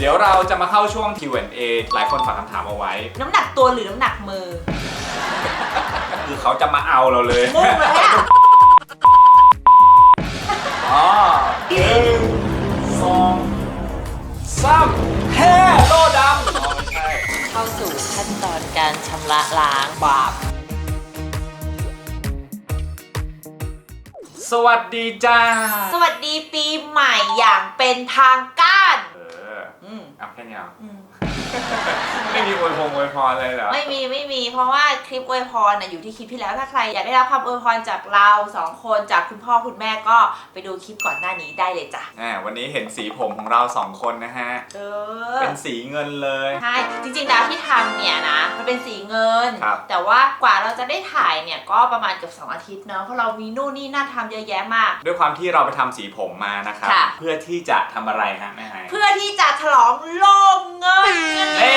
เดี๋ยวเราจะมาเข้าช่วง Q&A หลายคนฝากคำถามเอาไว้ น้ำหนักตัวหรือน้ำหนักมือคือเขาจะมาเอาเราเลยงงเลยอะอ๋อหนึ่งสองสามแฮ่โลดำอ๋อไม่ใช่ เข้าสู่ขั้นตอนการชำระล้างบาป สวัสดีจ้า สวัสดีปีใหม่อย่างเป็นทางการ เอออืมเอาแค่นี้เอาอืม ไม่มีอวยพงอวยพรเลยเหรอ ไม่มีไม่มี เพราะว่าคลิปอวยพรน่ะอยู่ที่คลิปที่แล้วถ้าใครอยากได้รับคำอวยพรจากเราสองคนจากคุณพ่อคุณแม่ก็ไปดูคลิปก่อนหน้านี้ได้เลยจ้ะอ่าวันนี้เห็นสีผมของเราสองคนนะฮะ เออ เป็นสีเงินเลย ใช่จริงๆแล้วที่ทำเนี่ยนะ มันเป็นสีเงิน ครับ แต่ว่ากว่าเราจะได้ถ่ายเนี่ยก็ประมาณเกือบสองอาทิตย์เนาะเพราะเรามีนู่นนี่นั่นทำเยอะแยะมาก ด้วยความที่เราไปทำสีผมมานะครับ ค่ะ เพื่อที่จะทำอะไรฮะแม่ไฮเพื่อที่จะฉลองโลกเงินเอ้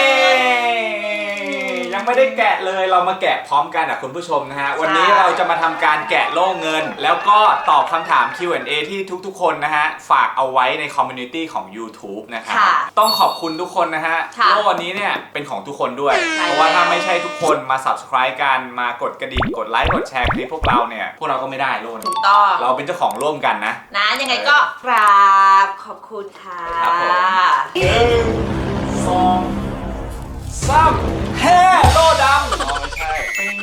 ยังไม่ได้แกะเลยเรามาแกะพร้อมกันอะคุณผู้ชมนะฮะ วันนี้เราจะมาทำการแกะโล่เงิน แล้วก็ตอบคำถาม Q&A ที่ทุกๆ คนนะฮะ ฝากเอาไว้ในคอมมูนิตี้ของ YouTube นะครับค่ะต้องขอบคุณทุกคนนะฮะค่ะโล่อันนี้เนี่ยเป็นของทุกคนด้วย ใช่ เพราะว่าถ้าไม่ใช่ทุกคนมา subscribe กันมากดกระดิ่งกดไลค์กดแชร์คลิปพวกเราเนี่ยพวกเราก็ไม่ได้โล่ถูนี้กต้อง เราเป็นเจ้าของร่วมกันนะ นะยังไงก็กราบขอบคุณค่ะ ครับผม หนึ่ง สองสามแฮ่โลดำอ๋อไม่ใช่ปิ๊ง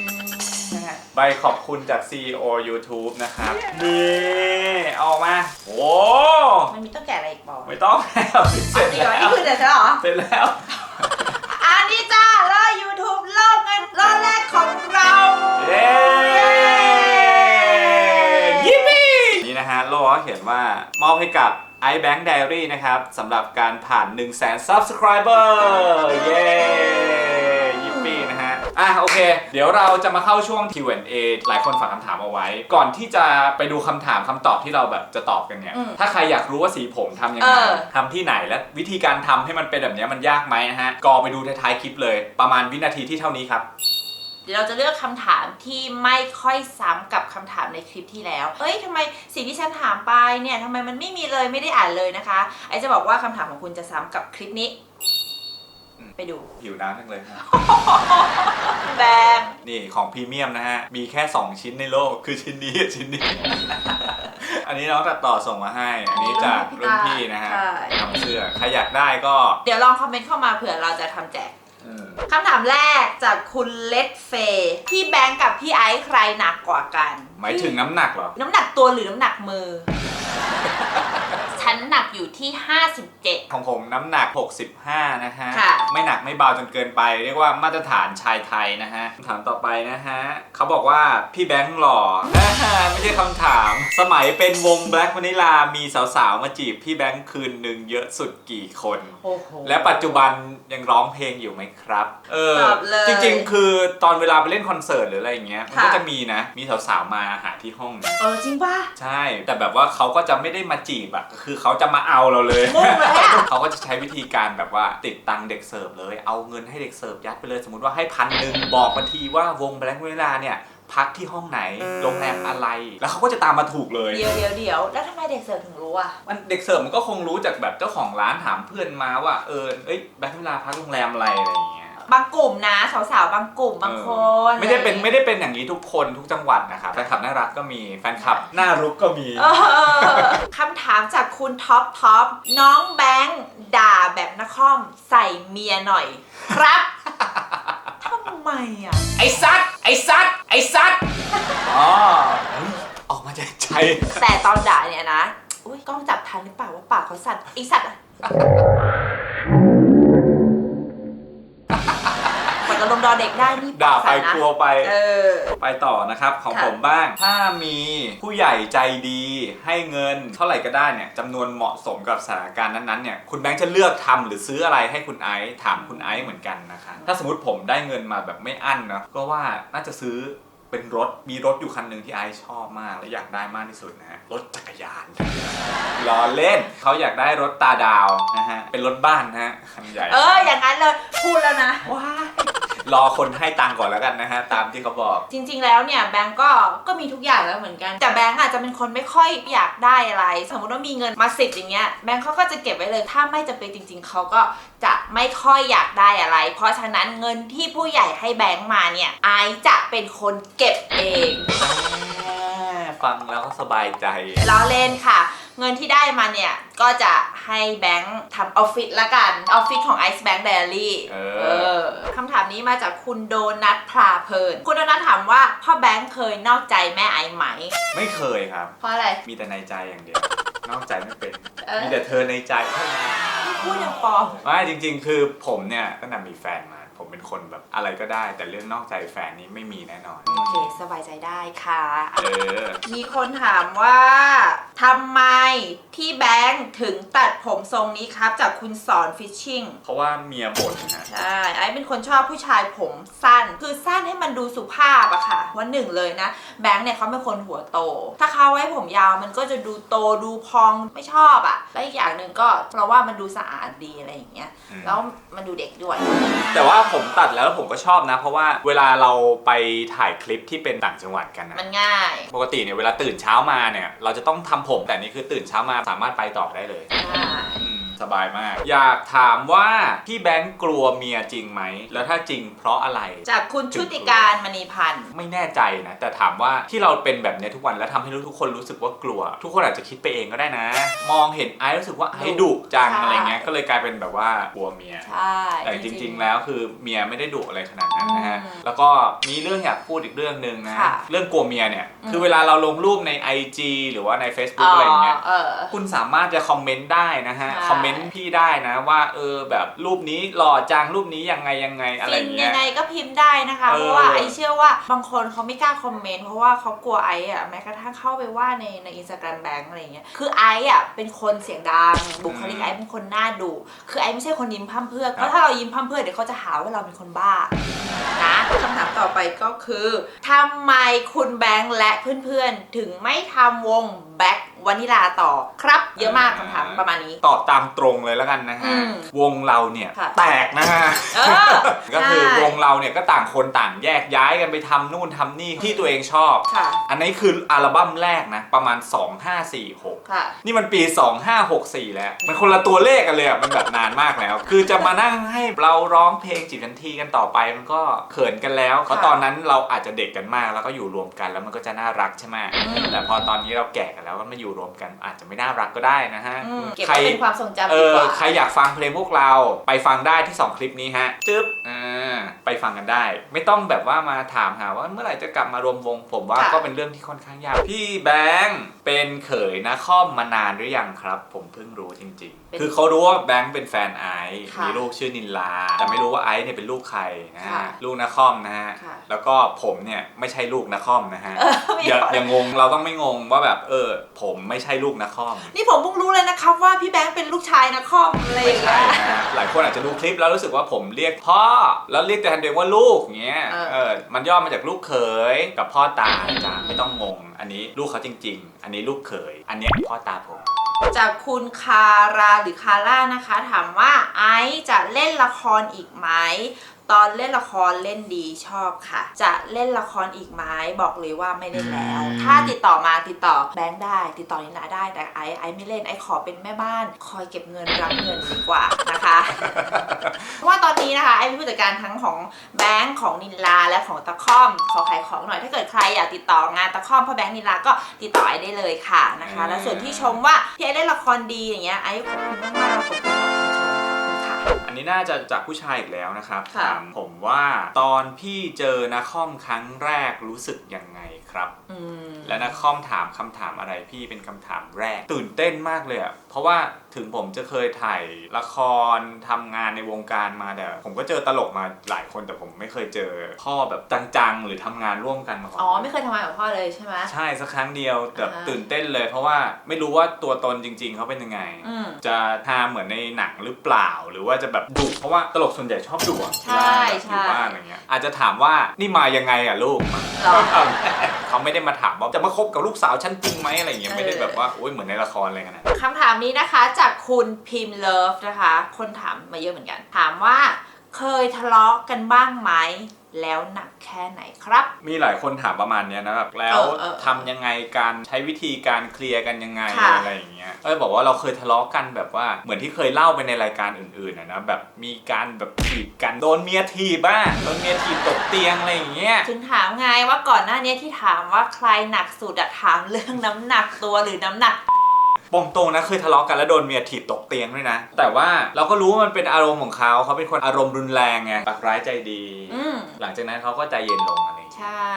นะฮะใบขอบคุณจาก CEO YouTube นะครับ นี่เอามาโอ้มันมีต้องแกะอะไรอีกบอกไม่ต้องแล้วเสร็จจริงเหรแล้อนี่วคือเดี๋ยวใช่เหรอ เสร็จแล้ว อันนี้จ้าเล่า YouTube โลกเงินโลกแรกของเรา เย้ยิปปี้นี่นะฮะโลก็เขียนว่ามอบให้กับ iBank Diary นะครับสำหรับการผ่าน 1 0 0 0 0 0 subscriber เย้ยิปปี้นะฮะ อะโอเค เดี๋ยวเราจะมาเข้าช่วง Q&A หลายคนฝากคำถามเอาไว้ ก่อนที่จะไปดูคำถามคำตอบที่เราแบบจะตอบกันเนี่ย อืมถ้าใครอยากรู้ว่าสีผมทำยังเอไงอทำที่ไหนและวิธีการทำให้มันเป็นแบบเนี้ยมันยากไหมนะฮะก็ไปดูท้ายๆคลิปเลย ประมาณวินาทีที่เท่านี้ครับเดี๋ยวเราจะเลือกคำถามที่ไม่ค่อยซ้ำกับคำถามในคลิปที่แล้ว เอ้ยทำไมสิ่งที่ฉันถามไปเนี่ยทำไมมันไม่มีเลยไม่ได้อ่านเลยนะคะ ไอจะบอกว่าคำถามของคุณจะซ้ำกับคลิปนี้อืมไปดูหิวน้ำจังเลยฮะแบงนี่ของพรีเมียมนะฮะ มีแค่ 2 ชิ้นในโลก คือชิ้นนี้กับชิ้นนี้ อันนี้น้องตัดต่อส่งมาให้ อันนี้จากรุ่นพี่นะฮะใช่ทำเสื้อ ใครอยากได้ก็ เดี๋ยวลองคอมเมนต์เข้ามาเผื่อเราจะทำแจกเออ คำถามแรกจากคุณเลดเฟย์พี่แบงค์กับพี่ไอซ์ใครหนักกว่ากัน หมายถึงน้ำหนักเหรอ น้ำหนักตัวหรือน้ำหนักมือ ฉันหนักอยู่ที่ 57 ของผมน้ำหนัก 65 นะฮะ ค่ะ ไม่หนักไม่เบาจนเกินไป เรียกว่ามาตรฐานชายไทยนะฮะคำถามต่อไปนะฮะเขาบอกว่าพี่แบงค์หล่อ ไม่ใช่คำถาม สมัยเป็นวง Black Vanilla มีสาวๆ มาจีบพี่แบงค์คืนหนึ่งเยอะสุดกี่คน โอ้โห และปัจจุบันยังร้องเพลงอยู่ไหมครับ เออ ตอบเลยจริงๆ คือตอนเวลาไปเล่นคอนเสิร์ตหรืออะไรอย่างเงี้ย มันค่ะก็จะมีนะ มีสาวๆ มาหาที่ห้องนะ เออจริงป่ะ ใช่ แต่แบบว่าเขาก็จะไม่ได้มาจีบอะคือเขาจะมาเอาเราเลยงงเลยอะเขาก็จะใช้วิธีการแบบว่าติดตังค์เด็กเสิร์ฟเลย เอาเงินให้เด็กเสิร์ฟยัดไปเลยสมมติว่าให้พันหนึ่งบอกมาทีว่าวงแบล็คเวลาเนี่ยพักที่ห้องไหนโรงแรมอะไร แล้วเขาก็จะตามมาถูกเลย เดี๋ยวเดี๋ยวเดี๋ยวแล้วทำไมเด็กเสิร์ฟถึงรู้อะ มันเด็กเสิร์ฟมันก็คงรู้จากแบบเจ้าของร้านถามเพื่อนมาว่าเออเอ้ยแบล็คเวลาพักโรงแรมอะไรอะไรอย่างเงี้ย บางกลุ่มนะสาวๆบางกลุ่มบางคนไม่ได้เป็นไม่ได้เป็นอย่างนี้ทุกคนทุกจังหวัดนะครับแฟนคลับน่ารักก็มีแฟนคลับน่ารุกก็มีเออคำถามจากคุณท็อปท็อปน้องแบงค์ด่าแบบนักคอมใส่เมียหน่อย ครับทำไมอะไอ้ซัดไอ้ซัดไอ้ซัดอ๋อเฮ้ยออกมาจากใจแต่ตอนด่าเนี่ยนะอุ้ยกล้องจับทันหรือเปล่าว่าปากเขาสั่นไอสัตว์อะ อเด็กได้นี่ด่าไปสั่นนะกลัวไป เออ ไปต่อนะครับของค่ะผมบ้าง ถ้ามีผู้ใหญ่ใจดีให้เงินเท่าไหร่ก็ได้เนี่ยจำนวนเหมาะสมกับสถานการณ์นั้นๆเนี่ยคุณแบงค์จะเลือกทำหรือซื้ออะไรให้คุณไอซ์ถามคุณไอซ์เหมือนกันนะคะถ้าสมมติผมได้เงินมาแบบไม่อั้นเนาะก็ว่าน่าจะซื้อเป็นรถมีรถอยู่คันหนึ่งที่ไอซ์ชอบมาก และอยากได้มากที่สุดนะฮะรถจักรยานล้อเล่นเขาอยากได้รถตาดาวนะฮะเป็นรถบ้านนะฮะคันใหญ่เอออย่างนั้นเลยพูดแล้วนะว้าย รอคนให้ตังค์ก่อนแล้วกันนะฮะตามที่เขาบอก จริงๆ แล้วเนี่ยแบงก์ก็ก็มีทุกอย่างแล้วเหมือนกัน แต่แบงก์อาจจะเป็นคนไม่ค่อยอยากได้อะไร สมมติว่ามีเงินมาสิบอย่างเงี้ยแบงก์เขาก็จะเก็บไว้เลยถ้าไม่จำเป็นจริง ๆเขาก็จะไม่ค่อยอยากได้อะไร เพราะฉะนั้นเงินที่ผู้ใหญ่ให้แบงก์มาเนี่ยไอซ์จะเป็นคนเก็บเอง ฟังแล้วก็สบายใจ ล้อเล่นค่ะ เงินที่ได้มาเนี่ยก็จะให้แบงค์ทำออฟฟิศละกันออฟฟิศของ Ice Bank Diary เอเออคำถามนี้มาจากคุณโดนัทพลาเพลิน คุณโดนัทถามว่าพ่อแบงค์เคยนอกใจแม่ไอซ์ไหม ไม่เคยครับ เพราะอะไร มีแต่ในใจอย่างเดียวนอกใจไม่เป็น เออ มีแต่เธอในใจเท่านั้นพูดยังปลอม ไม่จริง ๆ คือผมเนี่ยตั้งแต่มีแฟนมา ผมเป็นคนแบบอะไรก็ได้ แต่เรื่องนอกใจแฟนนี้ไม่มีแน่นอน โอเค สบายใจได้ค่ะ เออ มีคนถามว่าทำไมพี่แบงค์ถึงตัดผมทรงนี้ครับจากคุณสอนฟิชชิ่ง เพราะว่าเมียบ่นนะ ใช่ไอ้เป็นคนชอบผู้ชายผมสั้น คือสั้นให้มันดูสุภาพอะค่ะวันหนึ่งเลยนะ แบงค์เนี่ยเขาเป็นคนหัวโต ถ้าเขาไว้ผมยาวมันก็จะดูโตดูพองไม่ชอบอะและอีกอย่างหนึ่งก็เพราะว่ามันดูสะอาดดีอะไรอย่างเงี้ย อืม แล้วมันดูเด็กด้วย แต่ว่าผมตัดแล้วผมก็ชอบนะ เพราะว่าเวลาเราไปถ่ายคลิปที่เป็นต่างจังหวัดกันนะมันง่าย ปกติเนี่ยเวลาตื่นเช้ามาเนี่ยเราจะต้องทำผมแต่นี่คือตื่นเช้ามาสามารถไปต่อได้เลย อ่าอืม สบายมาก อยากถามว่าพี่แบงค์กลัวเมียจริงไหม แล้วถ้าจริงเพราะอะไร จากคุณชุติการมณีพันธ์ ไม่แน่ใจนะ แต่ถามว่าที่เราเป็นแบบเนี้ยทุกวันแล้วทำให้ทุกคนรู้สึกว่ากลัว ทุกคนอาจจะคิดไปเองก็ได้นะ มองเห็นไอซ์รู้สึกว่าไอซ์ดุจังใช่ อะไรเงี้ยก็เลยกลายเป็นแบบว่ากลัวเมีย ใช่ แต่จริงๆ แล้วคือเมียไม่ได้ดุอะไรขนาดนั้นนะฮะ อืมแล้วก็มีเรื่องอยากพูดอีกเรื่องหนึ่งนะ ค่ะเรื่องกลัวเมียเนี่ย อืม คือเวลาเราลงรูปใน IG หรือว่าใน Facebook อะไรอย่างเงี้ยเออคุณสามารถจะคอมเมนต์ได้นะฮะ ใช่ คอมเมนต์พี่ได้นะว่าเออแบบรูปนี้หล่อจังรูปนี้ยังไงยังไงอะไรฟิอนย่างยัเงี้งยไงก็พิมพ์ได้นะคะ เออ เพราะว่าไอเชื่อว่าบางคนเขาไม่กล้าคอมเมนต์เพราะว่าเขากลัวไออะแม้กระทั่งเข้าไปว่าในในอินสตาแกรมแบงค์อะไรเงี้ยคือไออะเป็นคนเสียงดังบุคลิกไอเป็นคนหน้าดุคือไอไม่ใช่คนยิ้มพร่ำเพรื่อเพราะถ้าเรายิ้มพร่ำเพรื่อเดี๋ยวเขาจะหาว่าเราเป็นคนบ้านะคำถามต่อไปก็คือทำไมคุณแบงค์และเพื่อนๆถึงไม่ทำวงแบ็ค วานิลาต่อครับ เยอะมากคำถามประมาณนี้ ตอบตามตรงเลยแล้วกันนะอืฮะมวงเราเนี่ยค่ะ แตกนะฮะ เออ ก็คือใช่วงเราเนี่ยก็ต่างคนต่างแยกย้ายกันไปทำนู่นทำนี่ที่ตัวเองชอบ ค่ะ อันนี้คืออัลบั้มแรกนะ ประมาณ 2546 ค่ะ นี่มันปี 2564 แล้ว มันคนละตัวเลขกันเลยอะ มันแบบนานมากแล้ว คือจะมานั่งให้เราร้องเพลงจีบกันทีกันต่อไปมันก็เขินกันแล้ว เพราะตอนนั้นเราอาจจะเด็กกันมากแล้วก็อยู่รวมกันแล้วมันก็จะน่ารักใช่ไหมอืม แต่พอตอนนี้เราแก่กันแล้วก็มาอยู่รวมกันอาจจะไม่น่ารักก็ได้นะฮะอืมเก็บใครไว้เป็นความทรงจำเอดีอกว่าใครอยากฟังเพลงพวกเราไปฟังได้ที่ 2 คลิปนี้ฮะจึ๊บอ่าไปฟังกันได้ ไม่ต้องแบบว่ามาถามหาว่าเมื่อไหร่จะกลับมารวมวง ผมว่าค่ะก็เป็นเรื่องที่ค่อนข้างยากพี่แบงค์เป็นเขยนะคอมมานานหรือยังครับ ผมเพิ่งรู้จริงเป็นๆคือเขารู้ว่าแบงค์เป็นแฟนไอซ์ค่ะมีลูกชื่อนินลา แต่ไม่รู้ว่าไอซ์เนี่ยเป็นลูกใครนะค่ะฮะลูกนาคอมนะฮะค่ะแล้วก็ผมเนี่ยไม่ใช่ลูกนาคอมนะฮะเออไม่อย่าเอาอย่างงงเราต้องไม่งงว่าแบบเออผมไม่ใช่ลูกนาคอมนี่ผมเพิ่งรู้เลยนะครับว่าพี่แบงค์เป็นลูกชายนะคอมอะไรอไม่ย่างใช่เงี้ยนะฮะหลายคนอาจจะดูคลิปแล้วรู้สึกว่าผมเรียกพ่อ แล้วเรียกแต่ตัวเองว่าลูกเงี้ยเออ เออมันย่อมาจากลูกเขยกับพ่อตาจ้ะไม่ต้องงง อันนี้ลูกเขาจริง ๆ อันนี้ลูกเขย อันเนี้ยพ่อตาผม จากคุณคาราหรือคาร่านะคะ ถามว่าไอซ์จะเล่นละครอีกไหม ตอนเล่นละครเล่นดีชอบค่ะ จะเล่นละครอีกไหมบอกเลยว่าไม่เล่นแล้วอืมถ้าติดต่อมาติดต่อแบงค์ได้ ติดต่อนินาได้แต่ไอซ์ไอซ์ไม่เล่นไอซ์ขอเป็นแม่บ้าน คอยเก็บเงินรับเงินดีกว่านะคะเพราะว่าตอนนี้นะคะไอซ์เป็นผู้จัดการทั้งของแบงค์ของนินลาและของตะคอมขอขายของหน่อยถ้าเกิดใครอยากติดต่องานตะคอมพ่อแบงค์นินลาก็ติดต่อไอซ์ได้เลยค่ะนะคะ และส่วนที่ชมว่าพี่ไอซ์เล่นละครดีอย่างเงี้ยไอซ์ขอบคุณมากๆขอบคุณข อบคุณชมขอบคุณค่ะอันนี้น่าจะจากผู้ชายอีกแล้วนะครับ ค่ะ ถามผมว่าตอนพี่เจอนาคอมครั้งแรกรู้สึกยังไง ครับอืมและนักคอมถามคำถามอะไรพี่เป็นคำถามแรก ตื่นเต้นมากเลยอะเพราะว่าถึงผมจะเคยถ่ายละครทำงานในวงการมาแต่ผมก็เจอตลกมาหลายคนแต่ผมไม่เคยเจอพ่อแบบจังๆหรือทำงานร่วมกันมาก่อนอ๋อไม่เคยทำงานกับพ่อเลยใช่ไหมใช่สักครั้งเดียวแต่อ่าฮะตื่นเต้นเลย เพราะว่าไม่รู้ว่าตัวตนจริง ๆเขาเป็นยังไงอืมจะทาเหมือนในหนังหรือเปล่า หรือว่าจะแบบดุเพราะว่าตลกส่วนใหญ่ชอบดุอะใช่เวลาแบบอยู่ใช่บ้านอะไรเงี้ยอาจจะถามว่านี่มายังไงอะลูกหรอ เขาไม่ได้มาถามว่าจะมาคบกับลูกสาวฉันจริงไหมอะไรเงี้ยเออไม่ได้แบบว่าโอ้ยเหมือนในละครอะไรกันนะคำถามนี้นะคะจากคุณพิมพ์เลิฟนะคะ คนถามมาเยอะเหมือนกัน ถามว่าเคยทะเลาะกันบ้างไหม แล้วหนักแค่ไหนครับ มีหลายคนถามประมาณเนี้ยนะแบบแล้วเออเออทำยังไงการใช้วิธีการเคลียร์กันยังไงค่ะ อะไรอย่างเงี้ยเอ้ยบอกว่าเราเคยทะเลาะกันแบบว่าเหมือนที่เคยเล่าไปในรายการอื่นๆนะนะแบบมีการแบบถีบกันโดนเมียถีบบ้างโดนเมียถีบตกเตียงอะไรอย่างเงี้ย ถึงถามไงว่าก่อนหน้านี้ที่ถามว่าใครหนักสุดอะถามเรื่องน้ำหนักตัวหรือน้ำหนัก บอกตรงนะเคยทะเลาะกันแล้วโดนเมียถีบตกเตียงด้วยนะ แต่ว่าเราก็รู้ว่ามันเป็นอารมณ์ของเขาเขาเป็นคนอารมณ์รุนแรงไงปากร้ายใจดี อืมหลังจากนั้นเขาก็ใจเย็นลงอะไรอย่างเงี้ย ใช่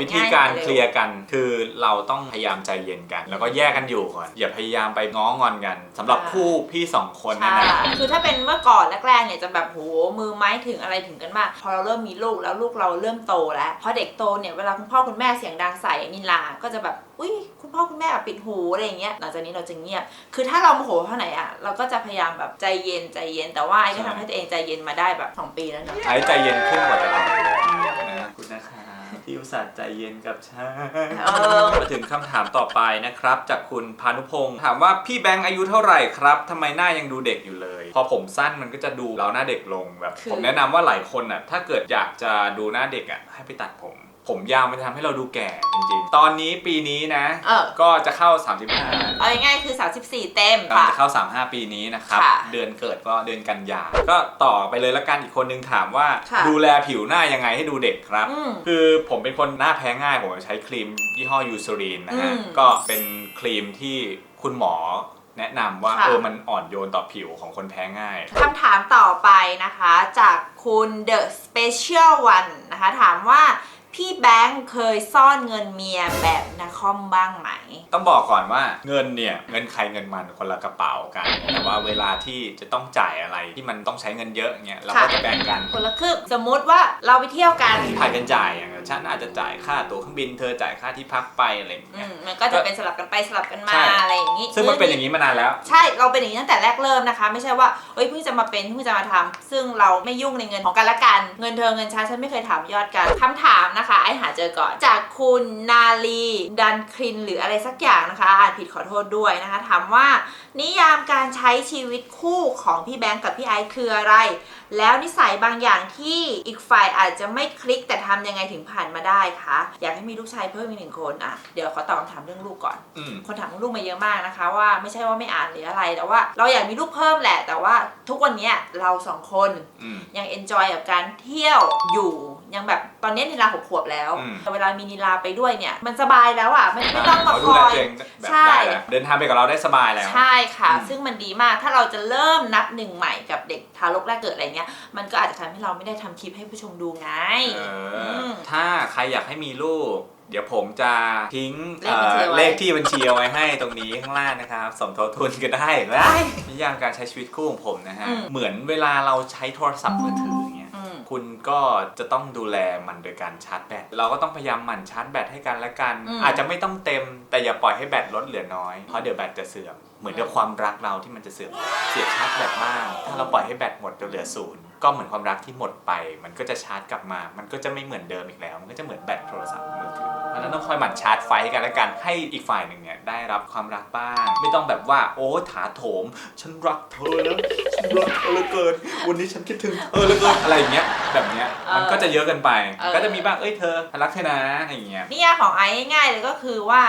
วิธีการเคลียร์กันคือเราต้องพยายามใจเย็นกัน แล้วก็แยกกันอยู่ก่อน อย่าพยายามไปง้องอนกันสำหรับคู่พี่สองคนเนะใช่นะคือถ้าเป็นเมื่อก่อนแรกๆเนี่ยจะแบบโหมือไม้ถึงอะไรถึงกันมาก พอเราเริ่มมีลูกแล้วลูกเราเริ่มโตแล้วพอเด็กโตเนี่ยเวลาคุณพ่อคุณแม่เสียงดังใส่นิลาก็จะแบบอุ้ยคุณพ่อคุณแม่ปิดหูอะไรอย่างเงี้ยหลังจากนี้เราจะเงียบ คือถ้าเราโมโหเท่าไหร่อะเราก็จะพยายามแบบใจเย็นใจเย็น แต่ว่าไอ้ก็ทำให้ตัวเองใจเย็นมาได้แบบสองปีแล้วเนอะไอ้ใจเย็นขึ้นกว่าแต่ก่อนนะขอบคุณนะคะที่อุตส่าห์ใจเย็นกับฉันเออ มาถึงคำถามต่อไปนะครับ จากคุณพานุพงศ์ถามว่าพี่แบงค์อายุเท่าไหร่ครับทำไมหน้ายังดูเด็กอยู่เลย พอผมสั้นมันก็จะดูเราหน้าเด็กลงแบบ คือ ผมแนะนำว่าหลายคนอะถ้าเกิดอยากจะดูหน้าเด็กอะให้ไปตัดผม ผมยาวมันจะทำให้เราดูแก่จริงๆ ตอนนี้ปีนี้นะ เออ ก็จะเข้า 35เอาง่ายๆคือ 34 เต็มกำลังค่ะ จะเข้า 35 ปีนี้นะครับ ค่ะเดือนเกิดก็เดือนกันยา ก็ต่อไปเลยละกันอีกคนนึงถามว่า ค่ะดูแลผิวหน้ายังไงให้ดูเด็กครับ อืมคือผมเป็นคนหน้าแพ้ง่าย ผมใช้ครีมยี่ห้อยูซ r รีนนะฮะ อืมก็เป็นครีมที่คุณหมอแนะนำว่าค่ะ เออมันอ่อนโยนต่อผิวของคนแพ้ง่าย คำถามต่อไปนะคะ จากคุณ The Special One นะคะ ถามว่า พี่แบงค์เคยซ่อนเงินเมียแบบนาคอมบ้างไหม ต้องบอกก่อนว่าเงินเนี่ยเงินใครเงินมันคนละกระเป๋ากัน แต่ว่าเวลาที่จะต้องจ่ายอะไรที่มันต้องใช้เงินเยอะเงี้ยเราก็ค่ะจะแบ่งกันคนละครึ่งสมมุติว่าเราไปเที่ยวกันผ่านกันจ่ายอย่างเงี้ยฉันอาจจะจ่ายค่าตั๋วเครื่องบินเธอจ่ายค่าที่พักไปอะไรอย่างอืเงี้ย มมันก็จะเป็นสลับกันไปสลับกันมาใช่ อะไรอย่างนี้ ซึ่งมันเป็นอย่างนี้มานานแล้ว ใช่เราเป็นอย่างนี้ตั้งแต่แรกเริ่มนะคะ ไม่ใช่ว่าเฮ้ยเพิ่งจะมาเป็นเพิ่งจะมาทำซึ่งเราไม่ยุ่งในเงินของกันและกัน เงินเธอเงินฉันฉันไม่เคยถามยอดกันคำถามนะคะ ไอ้หาเจอก่อน จากคุณนาลีดันครินหรืออะไรสักอย่างนะคะอ่านผิดขอโทษด้วยนะคะถามว่า นิยามการใช้ชีวิตคู่ของพี่แบงค์กับพี่ไอซ์คืออะไร แล้วนิสัยบางอย่างที่อีกฝ่ายอาจจะไม่คลิกแต่ทำยังไงถึงผ่านมาได้คะอยากให้มีลูกชายเพิ่มอีกหนึ่งคนอะเดี๋ยวขอตอบคำถามเรื่องลูกก่อนอืมคนถามลูกมาเยอะมากนะคะ ว่าไม่ใช่ว่าไม่อ่านหรืออะไรแต่ว่าเราอยากมีลูกเพิ่มแหละ แต่ว่าทุกวันเนี้ยเราสองคนอืมยังเอนจอยกับการเที่ยวอยู่ ยังแบบตอนนี้นิลาหกขวบแล้วอืม แต่เวลามีนิลาไปด้วยเนี่ย มันสบายแล้วอะไม่ไม่ต้องมาเขาคดูอแลยตัวเองแบบใช่ ได้แล้วเดินทางไปกับเราได้สบายแล้ว ใช่ค่ะ อืม ซึ่งมันดีมากถ้าเราจะเริ่มนับหนึ่งใหม่กับเด็กทารกแรกเกิดอะไรเงี้ยมันก็อาจจะทำให้เราไม่ได้ทำคลิปให้ผู้ชมดูไง เอออมถ้าใครอยากให้มีลูก เดี๋ยวผมจะทิ้งเลขบัญชีเอ่อไว้เลขที่บัญชีเอาไว้ให้ตรงนี้ข้างล่างนะครับ สมทบทุนก็ได้ได้นิยามการใช้ชีวิตคู่ของผมนะฮะ อืม เหมือนเวลาเราใช้โทรศัพท์มือถือ คุณก็จะต้องดูแลมันโดยการชาร์จแบตเราก็ต้องพยายามหมั่นชาร์จแบตให้กันและกัน อืม อาจจะไม่ต้องเต็มแต่อย่าปล่อยให้แบตลดเหลือน้อยเพราะเดี๋ยวแบตจะเสื่อมเหมือนกับความรักเราที่มันจะเสื่อมเสียบชาร์จแบตบ้างถ้าเราปล่อยให้แบตหมดจนเหลือศูนย์ ก็เหมือนความรักที่หมดไป มันก็จะชาร์จกลับมา มันก็จะไม่เหมือนเดิมอีกแล้ว มันก็จะเหมือนแบตโทรศัพท์มือถือเพราะฉะนั้นต้องคอยหมั่นชาร์จไฟกันและกันให้อีกฝ่ายหนึ่งเนี่ยได้รับความรักบ้าง ไม่ต้องแบบว่าโอ้ถาโถม ฉันรักเธอนะฉันรักเธอเหลือเกิน วันนี้ฉันคิดถึงเธอเหลือเกินอะไรอย่างเงี้ยแบบเนี้ยมันก็จะเยอะเกินไป เออ ก็จะมีบ้างเอ้ยเธอฉันรักเธอนะอะไรอย่างเงี้ย นิยามของไอซ์ง่ายๆเลยก็คือว่า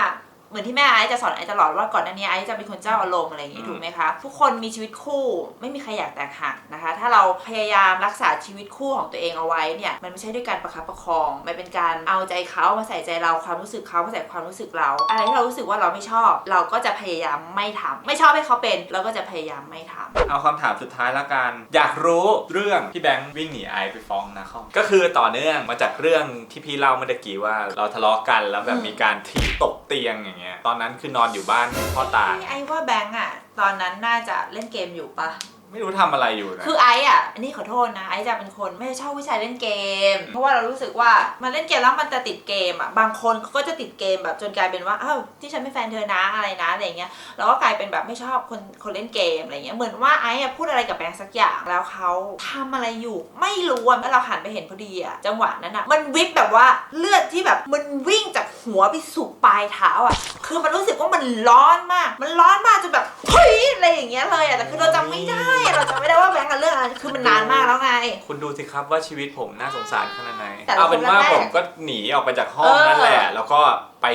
เหมือนที่แม่ไอซ์จะสอนไอซ์ตลอดว่าก่อนหน้านี้ไอซ์จะเป็นคนเจ้าอารมณ์อะไรอย่างงี้อืมถูกไหมคะทุกคนมีชีวิตคู่ไม่มีใครอยากแตกหักนะคะ ถ้าเราพยายามรักษาชีวิตคู่ของตัวเองเอาไว้เนี่ยมันไม่ใช่ด้วยการประคับประคอง มันเป็นการเอาใจเขามาใส่ใจเราความรู้สึกเขามาใส่ความรู้สึกเรา อะไรที่เรารู้สึกว่าเราไม่ชอบ เราก็จะพยายามไม่ทำไม่ชอบให้เขาเป็น เราก็จะพยายามไม่ทำเอาคำถามสุดท้ายละกัน อยากรู้เรื่องพี่แบงค์วิ่งหนีไอซ์ไปฟ้องนะคอมก็คือต่อเนื่องมาจากเรื่องที่พี่เล่าเมื่อตะกี้ว่าเราทะเลาะกันแล้วแบบอืมมีการถีบตกเตียงอย่างเงี้ยตอนนั้นคือนอนอยู่บ้านพ่อตา ไอ้ว่าแบงค์อะตอนนั้นน่าจะเล่นเกมอยู่ปะ ไม่รู้ทำอะไรอยู่นะ คือไอซ์อะอันนี้ขอโทษนะไอซ์จะเป็นคนไม่ชอบผู้ชายเล่นเกม เพราะว่าเรารู้สึกว่ามันเล่นเกมแล้วมันจะติดเกมอะบางคนเขาก็จะติดเกมแบบจนกลายเป็นว่าอ้าวที่ฉันเป็นแฟนเธอนะอะไรนะอะไรเงี้ยแล้วก็กลายเป็นแบบไม่ชอบคนคนเล่นเกมอะไรเงี้ยเหมือนว่าไอซ์อะพูดอะไรกับแบงค์สักอย่างแล้วเขาทำอะไรอยู่ ไม่รู้อะแล้วเราหันไปเห็นพอดีอะจังหวะนั้นอะมันวิบแบบว่าเลือดที่แบบมันวิ่งจากหัวไปสู่ปลายเท้าอะคือมันรู้สึกว่ามันร้อนมาก มันร้อนมากจนแบบเฮ้ยอะไรอย่างเงี้ยเลยอะแต่คือเราจำไม่ได้เราจำไม่ได้ว่าแบงค์อะเลือดรื่องอะไรคือมันนานมากแล้วไง คุณดูสิครับว่าชีวิตผมน่าสงสารขนาดไหน แต่ละเอาเป็นว่าคนแรกผมก็หนีออกไปจากห้องเออนั่นแหละ แล้วก็ไป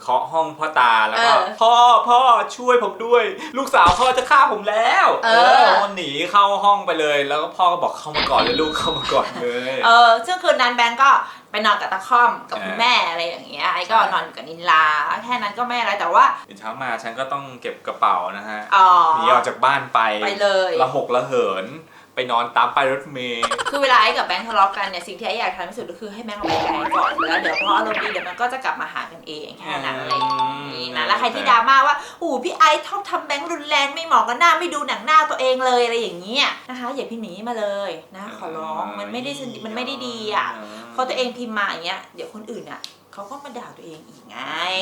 เคาะห้องพ่อตาแล้วก็เออพ่อพ่อช่วยผมด้วย ลูกสาวพ่อจะฆ่าผมแล้วเออ หนีเข้าห้องไปเลย แล้วก็พ่อก็บอกเข้ามาก่อนเลยลูกเข้ามาก่อนเลย เออซึ่งคืนนั้นแบงก์ก็ไป นอนกับตะค่อมกับคุณเออแม่อะไรอย่างเงี้ยไอ้ก็นอนอยู่กับนินลาแค่นั้นก็ไม่อะไรแต่ว่าตื่นเช้ามาฉันก็ต้องเก็บกระเป๋านะฮะอ๋อหนีออกจากบ้านไปไปเลยละหกละเหิน ไปนอนตามป้ายรถเมล์ คือเวลาไอ้กับแบงค์ทะเลาะกันเนี่ยสิ่งที่ไอ้อยากทำที่สุดก็คือให้แบงค์เอาไปไกลก่อนแล้วเดี๋ยวพออารมณ์ดีเดี๋ยวมันก็จะกลับมาหากันเองแค่นั้นอะไรอย่างงี้นะแล้วใครที่ดราม่าว่าอู้พี่ไอซ์ชอบทำแบงค์รุนแรงไม่เหมาะกับหน้าไม่ดูหนังหน้าตัวเองเลยอะไรอย่างเงี้ยนะคะอย่าพิมพ์อย่างนี้มาเลยนะขอร้องมันไม่ได้สนิทมันไม่ได้ดีอะเพราะตัวเองพิมพ์มาอย่างเงี้ยเดี๋ยวคนอื่นอะเขาก็มาด่าตัวเองอีกไง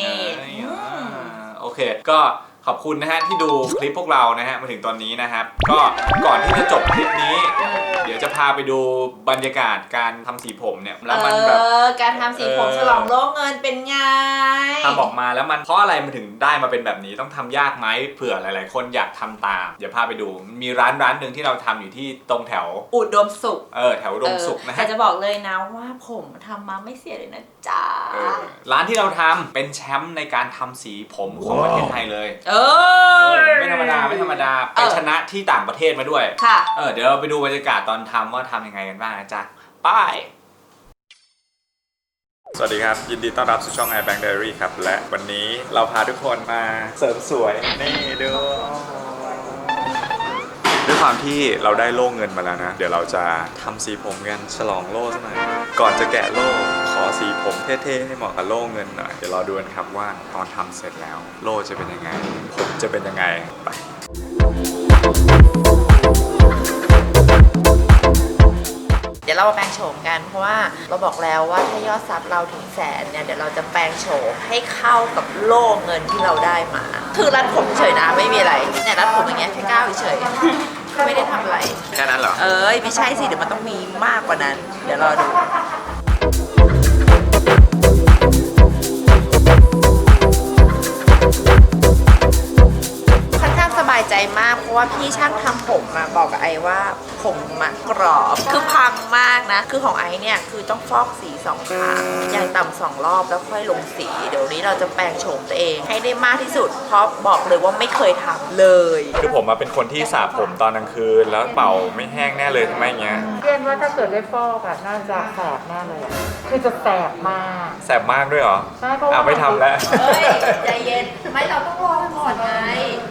เอ้ยอืมอ่าโอเค ก็ ขอบคุณนะฮะที่ดูคลิปพวกเรานะฮะมาถึงตอนนี้นะครับ ก็ก่อนที่จะจบคลิปนี้ เดี๋ยวจะพาไปดูบรรยากาศการทำสีผมเนี่ยแล้วมันแบบ เออ การทำสีผมเออ ฉลองโลกเงินเป็นไง ทำออกมาแล้วมันเพราะอะไรมันถึงได้มาเป็นแบบนี้ต้องทำยากไหมเผื่อหลาย ๆ คนอยากทำตาม เดี๋ยวพาไปดูมีร้านร้านหนึ่งที่เราทำอยู่ที่ตรงแถวอุดมสุขเออแถวอุดมสุขนะแต่ฮะ จะบอกเลยนะว่าผมทำมาไม่เสียเลยนะ จ๊ะเออร้านที่เราทำเป็นแชมป์ในการทำสีผมของประเทศไทยเลยเอเอออไม่ธรรมดาไม่ธรรมดาไปเออชนะที่ต่างประเทศมาด้วย ค่ะ เออเดี๋ยวเราไปดูบรรยากาศตอนทำว่าทำยังไงกันบ้างนะจ๊ะป้ายสวัสดีครับ ยินดีต้อนรับสู่ช่อง iBank Diary ครับ และวันนี้เราพาทุกคนมาเสริมสวย นี่ดูด้วยความที่เราได้โล่เงินมาแล้วนะ เดี๋ยวเราจะทำสีผมกันฉลองโล่สักหน่อยก่อนจะแกะโล่ ขอสีผมเท่ๆให้เหมาะกับโล่เงินหน่อย เดี๋ยวรอดูกันครับว่าตอนทำเสร็จแล้ว โล่จะเป็นยังไง ผมจะเป็นยังไงไปเดี๋ยวเรามาแปลงโฉมกันเพราะว่าเราบอกแล้วว่าถ้ายอดซับเราถึงแสนเนี่ยเดี๋ยวเราจะแปลงโฉมให้เข้ากับโล่เงินที่เราได้มา คือรัดผมเฉยนะไม่มีอะไรเนี่ยรัดผมอย่างเงี้ยแค่ก้าวเฉยๆไม่ได้ทำอะไร แค่นั้นเหรอ เอ้ยไม่ใช่สิเดี๋ยวมันต้องมีมากกว่านั้น เดี๋ยวรอดู มาก เพราะว่าพี่ช่างทำผมมาบอกกับไอว่าผมมากรอบคือพังมากนะ คือของไอเนี่ยคือต้องฟอกสีสองครั้งอย่างต่ำสองรอบแล้วค่อยลงสี เดี๋ยวนี้เราจะแปลงโฉมตัวเอง ให้ได้มากที่สุด เพราะบอกเลยว่าไม่เคยทำเลย คือผมมาเป็นคนที่สระผมตอนกลางคืน แล้วเป่าไม่แห้งแน่เลยทำไมอย่างเงี้ยเรียนว่าถ้าเกิดได้ฟอกอะน่าจะแสบแน่เลยอะคือจะแสบมาก แสบมากด้วยเหรอใช่เพราะว่า อะไม่ทำแล้ว เฮ้ย ใจเย็น ไม่เราต้องรอก่อนไง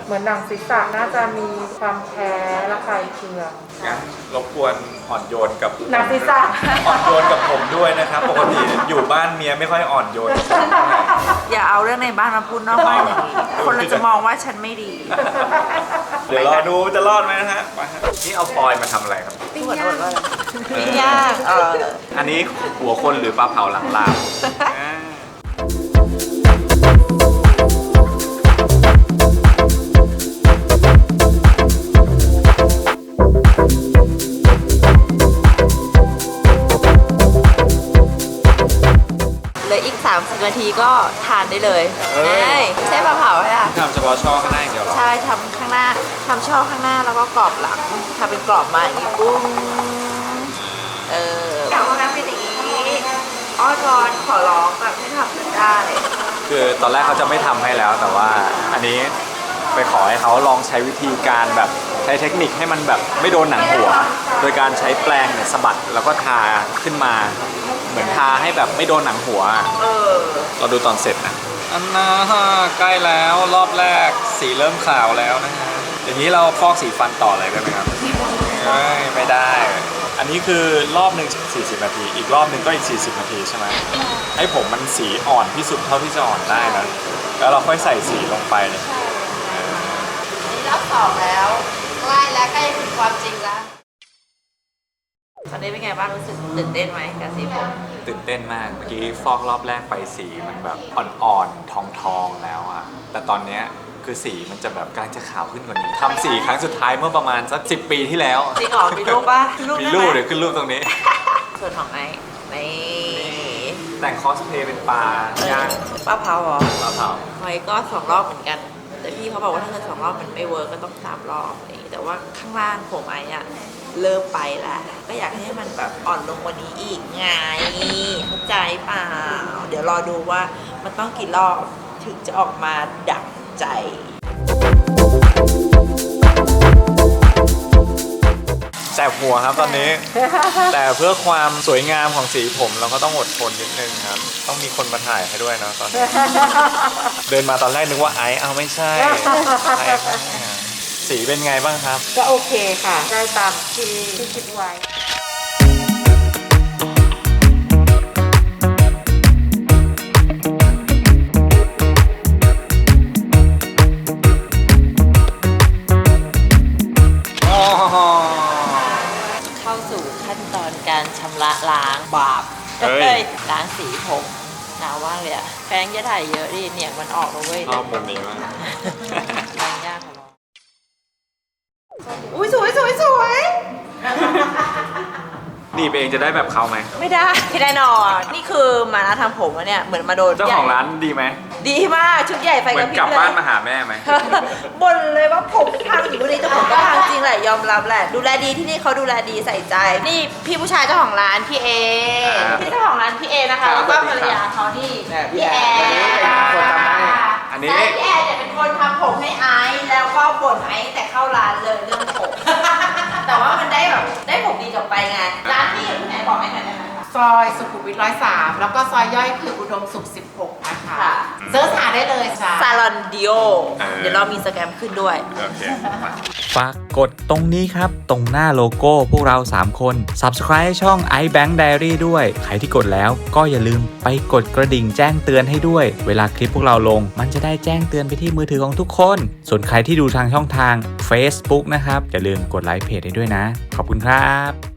เหมือนหนังศีรษะน่าจะมีความแพ้ระคายเคืองงั้นรบกวนอ่อนโยนกับหนังศีรษะอ่อนโยนกับผมด้วยนะครับ ปกติอยู่บ้านเมียไม่ค่อยอ่อนโยน อย่าเอาเรื่องในบ้านมาพูดนอกบ้านอย่างนี้คนเราจะมองว่าฉันไม่ดี เดี๋ยวรอดูจะรอดไหมนะฮะไปฮะนี่เอาฟอยล์มาทำอะไรครับ ปิ้งย่างปิ้งย่างเอออันนี้หัวคนหรือปลาเผาหลังลาม นาทีก็ทานได้เลยเอ้ยใช่ปลาเผาใช่ปะทำเฉพาะช่อข้างหน้าอย่างเดียวเหรอ ใช่ทำข้างหน้าทำช่อข้างหน้าแล้วก็กรอบหลังทำเป็นกรอบมาอย่างนี้ปุ้งเอออยากว่างั้นเป็นอย่างนี้อ้อนวอนขอร้องแบบให้ทำจนได้คือตอนแรกเขาจะไม่ทำให้แล้ว แต่ว่าอันนี้ไปขอให้เขาลองใช้วิธีการแบบ ใช้เทคนิคให้มันแบบไม่โดนหนังหัว โดยการใช้แปรงเนี่ยสะบัดแล้วก็ทาขึ้นมา เหมือนทาให้แบบไม่โดนหนังหัวเออเราดูตอนเสร็จนะอันน่าใกล้แล้วรอบแรกสีเริ่มขาวแล้วนะฮะอย่างนี้เราฟอกสีฟันต่อเลยได้ไหมครับเอ้ยไม่ได้ อันนี้คือรอบหนึ่ง40 นาที อีกรอบหนึ่งก็อีก 40 นาทีใช่ไหมให้ผมมันสีอ่อนที่สุดเท่าที่จะอ่อนได้นะแล้วเราค่อยใส่สีลงไปเนี่ยนี่รอบสองแล้ว ใกล้แล้วใกล้ถึงความจริงแล้วตอนนี้เป็นไงบ้างรู้สึกตื่นเต้นไหมกับสีผมตื่นเต้นมาก เมื่อกี้ฟอกรอบแรกไปสีมันแบบอ่อนๆ ทองๆ แล้วอะแต่ตอนเนี้ยคือสีมันจะแบบกำลังจะขาวขึ้นกว่านี้ทำสีครั้งสุดท้ายเมื่อประมาณสักสิปีที่แล้วจริงเหรอมีรูปป่ะมีได้รูปไหเดี๋ยวขึ้นรูปตรงนี้ ส่วนของไอ้นี่แต่งคอสเพลย์เป็นปลาย่างป้าเผาเหรอปลาเผาหอยก็สองรอบเหมือนกัน แต่พี่เขาบอกว่าถ้าเกิดสองรอบมันไม่เวิร์กก็ต้องสามรอบนี่แต่ว่าข้างล่างผมไอ้อะเริ่มไปแล้วก็อยากให้มันแบบอ่อนลงกว่านี้อีกไงเข้าใจเปล่าเดี๋ยวรอดูว่ามันต้องกี่รอบถึงจะออกมาดังใจ บหัวครับตอนนี้ แต่เพื่อความสวยงามของสีผมเราก็ต้องอดทนนิดนึงครับ ต้องมีคนมาถ่ายให้ด้วยเนอะตอนนี้ เดินมาตอนแรกนึกว่าไอซ์เอาไม่ใช่ไอซ์ครับสีเป็นไงบ้างครับ ก็โอเคค่ะ ได้ตามที่ที่คิดไว้ เฮ้ยอ้ล้างสีผมหนาวมากเลยอะแฟงจะถ่ายเยอะดิเนี่ยมันออกแล้วเว้ย ชอบมุมนี้มาก ล้างยากของเราอุ้ยสวยสวยสวย ดีบเองจะได้แบบเขาไหมไม่ได้แน่นอน นี่คือมานะทำผมอะเนี่ยเหมือนมาโดนเจ้าของร้านดีไหมดีมากชุดใหญ่ไฟเหมืกอระนพริกลับบเลยบ้านมาหาแม่ไหมบ่นเลยว่าผมพังอยู่วันนี้เจ้าของก็พังจริงแหละยอมรับแหละ ดูแลดีที่นี่เขาดูแลดีใส่ใจ นี่พี่ผู้ชายเจ้าของร้านพี่เอครับพี่เจ้าของร้านพี่เอนะครัคะบแล้วก็สวัภรสรดีครับยาเขานี่แม่พี่พี่แอแอร์ร์เป็นคนทำให้อันนี้ ใช่พี่แอร์เนี่ยเป็นคนทำผมให้ไอซ์แล้วก็บ่นไอซ์แต่เข้าร้านเลยเรื่องผม แต่ว่ามันได้แบบได้ผมดีกลับไปไงร้านที่อยู่ที่ไหนบอกให้หน่อยได้ไหมคะ ซอยสุขุมวิทร้อยสามแล้วก็ซอยย่อยคืออุดมสุข16นะคะ ค่ะ เซิร์ชหาได้เลยจ้าซาลอนดิโอ เออ เดี๋ยวเรามีสแกมขึ้นด้วย โอเคฝากกดตรงนี้ครับ ตรงหน้าโลโก้พวกเรา 3 คน Subscribe ให้ช่อง iBank Diary ด้วย ใครที่กดแล้วก็อย่าลืมไปกดกระดิ่งแจ้งเตือนให้ด้วย เวลาคลิปพวกเราลง มันจะได้แจ้งเตือนไปที่มือถือของทุกคน ส่วนใครที่ดูทางช่องทาง Facebook นะครับ อย่าลืมกดไลค์เพจให้ด้วยนะ ขอบคุณครับ